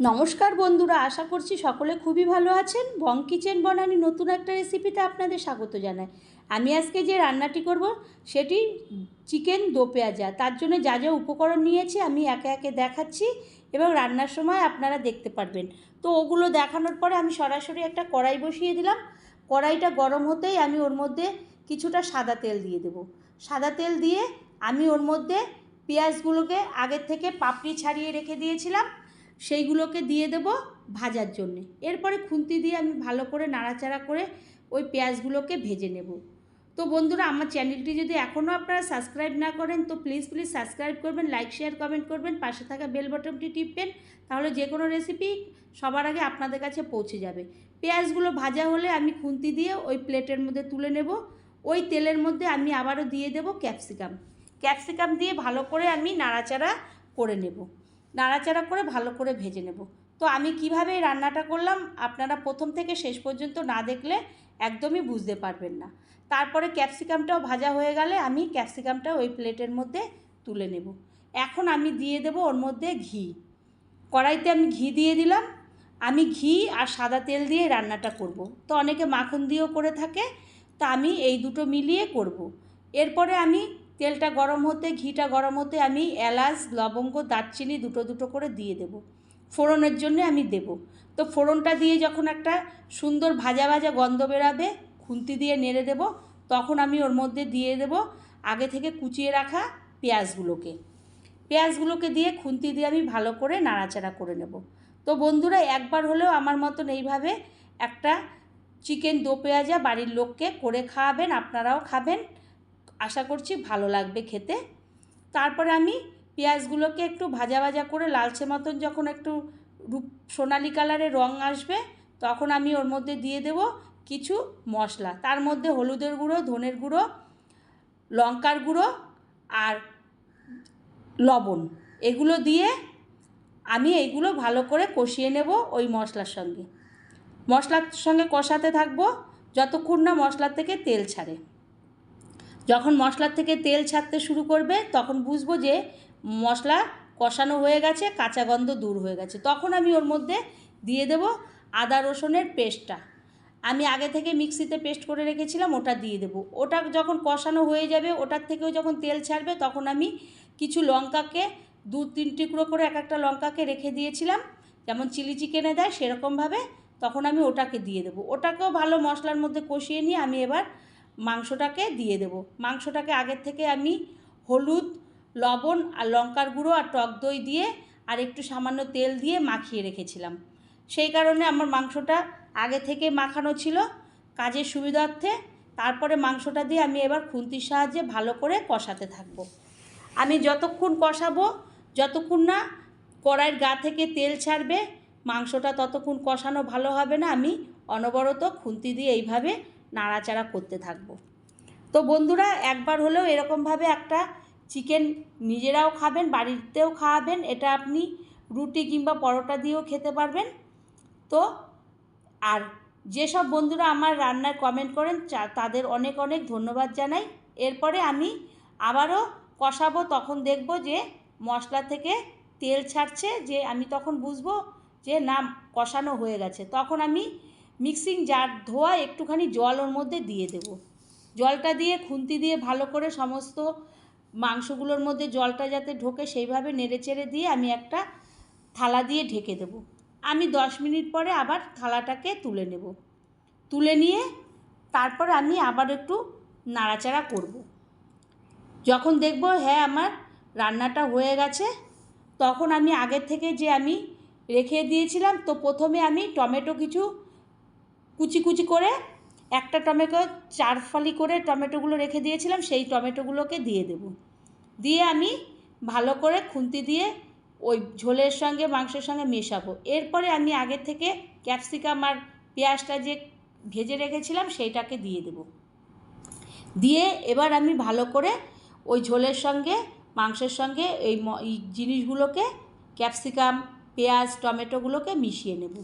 নমস্কার বন্ধুরা, আশা করছি সকলে খুবই ভালো আছেন। বং কিচেন বনানি নতুন একটা রেসিপিতে আপনাদের স্বাগত জানাই। আমি আজকে যে রান্নাটি করব, সেটি চিকেন দো পেঁয়াজা। তার জন্য যা যা উপকরণ নিয়েছি আমি একে একে দেখাচ্ছি এবং রান্নার সময় আপনারা দেখতে পারবেন। তো ওগুলো দেখানোর পরে আমি সরাসরি একটা কড়াই বসিয়ে দিলাম। কড়াইটা গরম হতেই আমি ওর মধ্যে কিছুটা সাদা তেল দিয়ে দেবো। সাদা তেল দিয়ে আমি ওর মধ্যে পেঁয়াজগুলোকে আগের থেকে পাপড়ি ছাড়িয়ে রেখে দিয়েছিলাম। সেইগুলোকে দিয়ে দেবো ভাজার জন্যে। এরপরে খুন্তি দিয়ে আমি ভালো করে নাড়াচাড়া করে ওই পেঁয়াজগুলোকে ভেজে নেব। তো বন্ধুরা, আমার চ্যানেলটি যদি এখনও আপনারা সাবস্ক্রাইব না করেন, তো প্লিজ প্লিজ সাবস্ক্রাইব করবেন, লাইক, শেয়ার, কমেন্ট করবেন, পাশে থাকা বেল বটনটি টিপবেন, তাহলে যে কোনো রেসিপি সবার আগে আপনাদের কাছে পৌঁছে যাবে। পেঁয়াজগুলো ভাজা হলে আমি খুন্তি দিয়ে ওই প্লেটের মধ্যে তুলে নেব। ওই তেলের মধ্যে আমি আবারও দিয়ে দেব ক্যাপসিকাম। ক্যাপসিকাম দিয়ে ভালো করে আমি নাড়াচাড়া করে নেব। নাড়াচাড়া করে ভালো করে ভেজে নেব। তো আমি কীভাবে রান্নাটা করলাম আপনারা প্রথম থেকে শেষ পর্যন্ত না দেখলে একদমই বুঝতে পারবেন না। তারপরে ক্যাপসিকামটাও ভাজা হয়ে গেলে আমি ক্যাপসিকামটা ওই প্লেটের মধ্যে তুলে নেব। এখন আমি দিয়ে দেব ওর মধ্যে ঘি। কড়াইতে আমি ঘি দিয়ে দিলাম। আমি ঘি আর সাদা তেল দিয়ে রান্নাটা করব। তো অনেকে মাখন দিয়েও করে থাকে। তা আমি এই দুটো মিলিয়ে করব। এরপরে আমি তেলটা গরম হতে, ঘিটা গরম হতে আমি এলাচ, লবঙ্গ, দারচিনি দুটো দুটো করে দিয়ে দেব। ফোড়নের জন্য আমি দেব। তো ফোড়নটা দিয়ে যখন একটা সুন্দর ভাজা ভাজা গন্ধ বেরাবে, খুন্তি দিয়ে নেড়ে দেব। তখন আমি ওর মধ্যে দিয়ে দেব আগে থেকে কুচিয়ে রাখা পেঁয়াজগুলোকে। পেঁয়াজগুলোকে দিয়ে খুন্তি দিয়ে আমি ভালো করে নাড়াচাড়া করে নেব। তো বন্ধুরা, একবার হলেও আমার মতন এইভাবে একটা চিকেন দো পেঁয়াজা বাড়ির লোককে করে খাওয়াবেন, আপনারাও খাবেন। আশা করছি ভালো লাগবে খেতে। তারপরে আমি পেঁয়াজগুলোকে একটু ভাজা ভাজা করে লালচে মতন যখন একটু রূপ সোনালি কালারের রং আসবে, তখন আমি ওর মধ্যে দিয়ে দেব কিছু মশলা। তার মধ্যে হলুদের গুঁড়ো, ধনের গুঁড়ো, লঙ্কার গুঁড়ো আর লবণ। এগুলো দিয়ে আমি এইগুলো ভালো করে কষিয়ে নেব ওই মশলার সঙ্গে। মশলার সঙ্গে কষাতে থাকব যতক্ষণ না মশলার থেকে তেল ছাড়ে। যখন মশলার থেকে তেল ছাড়তে শুরু করবে, তখন বুঝব যে মশলা কষানো হয়ে গেছে, কাঁচা গন্ধ দূর হয়ে গেছে। তখন আমি ওর মধ্যে দিয়ে দেব আদা রসুনের পেস্টটা। আমি আগে থেকে মিক্সিতে পেস্ট করে রেখেছিলাম, ওটা দিয়ে দেবো। ওটা যখন কষানো হয়ে যাবে, ওটার থেকেও যখন তেল ছাড়বে, তখন আমি কিছু লঙ্কাকে, দু তিন টুকরো করে এক একটা লঙ্কাকে রেখে দিয়েছিলাম। যেমন চিলি চিকেনে দেয় সেরকমভাবে, তখন আমি ওটাকে দিয়ে দেবো। ওটাকেও ভালো মশলার মধ্যে কষিয়ে নিয়ে আমি এবার মাংসটাকে দিয়ে দেব। মাংসটাকে আগের থেকে আমি হলুদ, লবণ আর লঙ্কার গুঁড়ো আর টক দই দিয়ে আর একটু সামান্য তেল দিয়ে মাখিয়ে রেখেছিলাম। সেই কারণে আমার মাংসটা আগে থেকে মাখানো ছিল কাজের সুবিধার্থে। তারপরে মাংসটা দিয়ে আমি এবার খুন্তির সাহায্যে ভালো করে কষাতে থাকব। আমি যতক্ষণ কষাবো, যতক্ষণ না কড়াইয়ের গা থেকে তেল ছাড়বে, মাংসটা ততক্ষণ কষানো ভালো হবে না। আমি অনবরত খুন্তি দিয়ে এইভাবে নাড়াচাড়া করতে থাকব। তো বন্ধুরা, একবার হলেও এরকমভাবে একটা চিকেন নিজেরাও খাবেন, বাড়িতেও খাওয়াবেন, এটা আপনি রুটি কিংবা পরোটা দিয়েও খেতে পারবেন। তো আর যেসব বন্ধুরা আমার রান্নার কমেন্ট করেন তাদের অনেক অনেক ধন্যবাদ জানাই। এরপরে আমি আবারও কষাবো, তখন দেখব যে মশলা থেকে তেল ছাড়ছে, যে আমি তখন বুঝব যে না, কষানো হয়ে গেছে। তখন আমি মিক্সিং জার ধোয়া একটুখানি জল ওর মধ্যে দিয়ে দেব। জলটা দিয়ে, খুন্তি দিয়ে ভালো করে সমস্ত মাংসগুলোর মধ্যে জলটা যাতে ঢোকে সেইভাবে নেড়ে চেড়ে দিয়ে আমি একটা থালা দিয়ে ঢেকে দেব। আমি দশ মিনিট পরে আবার থালাটাকে তুলে নেব। তুলে নিয়ে তারপর আমি আবার একটু নাড়াচাড়া করব। যখন দেখব হ্যাঁ আমার রান্নাটা হয়ে গেছে, তখন আমি আগের থেকে যে আমি রেখে দিয়েছিলাম, তো প্রথমে আমি টমেটো কিছু কুচি কুচি করে একটা টমেটো চার ফালি করে টমেটোগুলো রেখে দিয়েছিলাম, সেই টমেটোগুলোকে দিয়ে দেব। দিয়ে আমি ভালো করে খুন্তি দিয়ে ওই ঝোলের সঙ্গে, মাংসের সঙ্গে মেশাবো। এরপরে আমি আগের থেকে ক্যাপসিকাম আর পেঁয়াজটা যে ভেজে রেখেছিলাম, সেইটাকে দিয়ে দেব। দিয়ে এবার আমি ভালো করে ওই ঝোলের সঙ্গে, মাংসের সঙ্গে এই জিনিসগুলোকে, ক্যাপসিকাম, পেঁয়াজ, টমেটোগুলোকে মিশিয়ে নেব।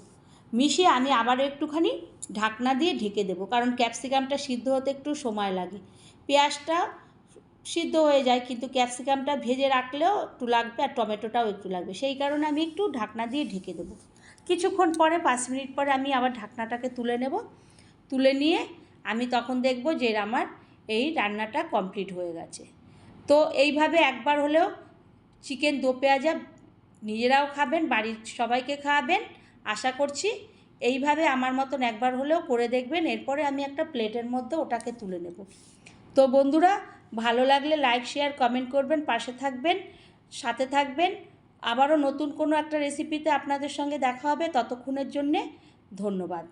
মিশিয়ে আমি আবারও একটুখানি ঢাকনা দিয়ে ঢেকে দেবো। কারণ ক্যাপসিকামটা সিদ্ধ হতে একটু সময় লাগে। পেঁয়াজটা সিদ্ধ হয়ে যায়, কিন্তু ক্যাপসিকামটা ভেজে রাখলেও একটু লাগবে আর টমেটোটাও একটু লাগবে। সেই কারণে আমি একটু ঢাকনা দিয়ে ঢেকে দেবো। কিছুক্ষণ পরে, পাঁচ মিনিট পরে আমি আবার ঢাকনাটাকে তুলে নেব। তুলে নিয়ে আমি তখন দেখব যে আমার এই রান্নাটা কমপ্লিট হয়ে গেছে। তো এইভাবে একবার হলেও চিকেন দো পেঁয়াজা নিজেরাও খাবেন, বাড়ির সবাইকে খাওয়াবেন আশা করছি এইভাবে আমার মতন একবার হলেও করে দেখবেন, এরপরে আমি একটা প্লেটের মধ্যে ওটাকে তুলে নেব। তো বন্ধুরা, ভালো লাগলে লাইক শেয়ার কমেন্ট করবেন, পাশে থাকবেন, সাথে থাকবেন। আবারও নতুন কোনো একটা রেসিপিতে আপনাদের সঙ্গে দেখা হবে, ততক্ষণের জন্যে ধন্যবাদ।